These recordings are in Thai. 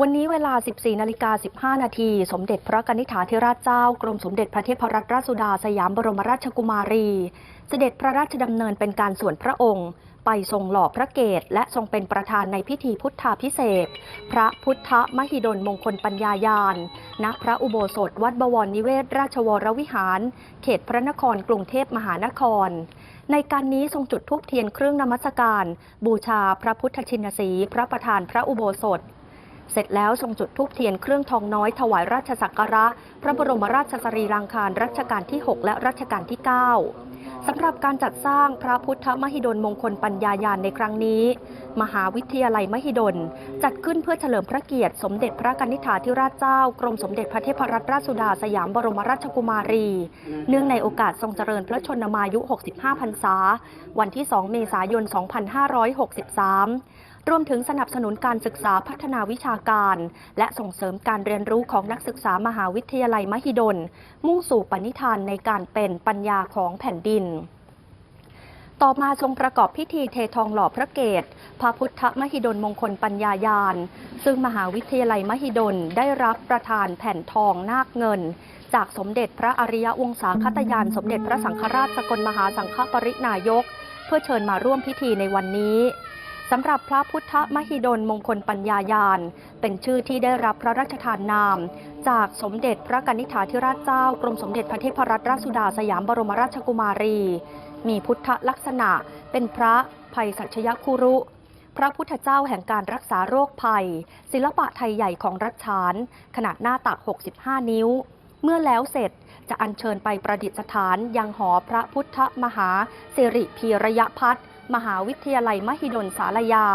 วันนี้เวลา 14นาฬิกา15 นาที สมเด็จพระกนิษฐาธิราชเจ้า กรมสมเด็จพระเทพรัตนราชสุดาสยามบรมราชกุมารี เสด็จพระราชดำเนินเป็นการส่วนพระองค์ ไปทรงหล่อพระเกศและทรงเป็นประธานในพิธีพุทธาพิเศษ พระพุทธมหิดลมงคลปัญญายานณพระอุโบสถวัดบวรนิเวศ ราชวรวิหาร เขตพระนครกรุงเทพมหานครในการนี้ทรงจุดธูปเทียนเครื่องนมัสการ บูชาพระพุทธชินสี พระประธานพระอุโบสถ เสร็จแล้วทรงจุดธูปเทียนเครื่องทองน้อยถวายราชสักการะ พระบรมราชสรีรางคารรัชกาลที่ 6 และรัชกาลที่ 9 สำหรับการจัดสร้างพระพุทธมหิดลมงคลปัญญายานในครั้งนี้ มหาวิทยาลัยมหิดล จัดขึ้นเพื่อเฉลิมพระเกียรติสมเด็จพระกนิษฐาธิราชเจ้ากรมสมเด็จพระเทพรัตนราชสุดาสยามบรมราชกุมารี เนื่องในโอกาสทรงเจริญพระชนมายุ 65 พรรษา วันที่ 2 เมษายน 2563 รวมถึงสนับสนุนการศึกษาพัฒนาวิชาการ และส่งเสริมการเรียนรู้ของนักศึกษามหาวิทยาลัยมหิดล มุ่งสู่ปณิธานในการเป็นปัญญาของแผ่นดิน ต่อมาทรงประกอบพิธีเททองหล่อพระเกศพระพุทธมหิดลมงคลปัญญายาน ซึ่งมหาวิทยาลัยมหิดลได้รับประทานแผ่นทองนาคเงินจากสมเด็จพระอริยวงศาคตยาน สมเด็จพระสังฆราชสกลมหาสังฆปรินายก เพื่อเชิญมาร่วมพิธีในวันนี้ สำหรับพระพุทธมหิดลมงคลปัญญายาน เป็นชื่อที่ได้รับพระราชทานนาม จากสมเด็จพระกนิษฐาธิราชเจ้ากรมสมเด็จพระเทพรัตนราชสุดาสยามบรมราชกุมารี มีพุทธลักษณะเป็นพระภัยสัชยคุรุ พระพุทธเจ้าแห่งการรักษาโรคภัย ศิลปะไทยใหญ่ของรัชฉาน ขนาดหน้าตัก 65 นิ้ว เมื่อแล้วเสร็จจะอัญเชิญไปประดิษฐานยังหอพระพุทธมหาสิริพีระยะพัฒน์ มหาวิทยาลัยมหิดลสารยา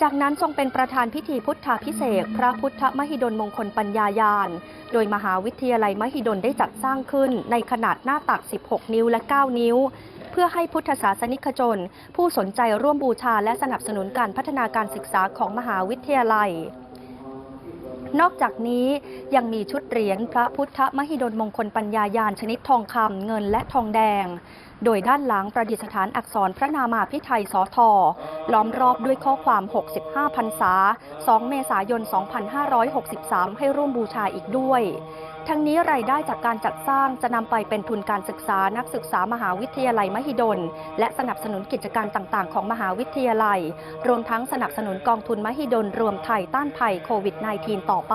จากนั้นทรงเป็นประธานพิธีพุทธาพิเศษพระพุทธมหิดลมงคลปัญญายาน โดยมหาวิทยาลัยมหิดลได้จัดสร้างขึ้นในขนาดหน้าตัก 16 นิ้วและ 9 นิ้วเพื่อให้พุทธศาสนิกชน ผู้สนใจร่วมบูชาและสนับสนุนการพัฒนาการศึกษาของมหาวิทยาลัย นอกจากนี้ยังมีชุดเหรียญพระพุทธมหิดลมงคลปัญญายานชนิดทองคำเงินและทองแดง โดยด้านหลังประดิษฐานอักษรพระนามาพิไทยสอทอล้อมรอบด้วยข้อความ 65พรรษา 2 เมษายน 2563 ให้ร่วมบูชาอีกด้วย ทั้งนี้รายได้จากการจัดสร้างจะนำไปเป็นทุนการศึกษานักศึกษามหาวิทยาลัยมหิดล และสนับสนุนกิจการต่างๆ ของมหาวิทยาลัย รวมทั้งสนับสนุนกองทุนมหิดลรวมไทยต้านภัยโควิด -19 ต่อไป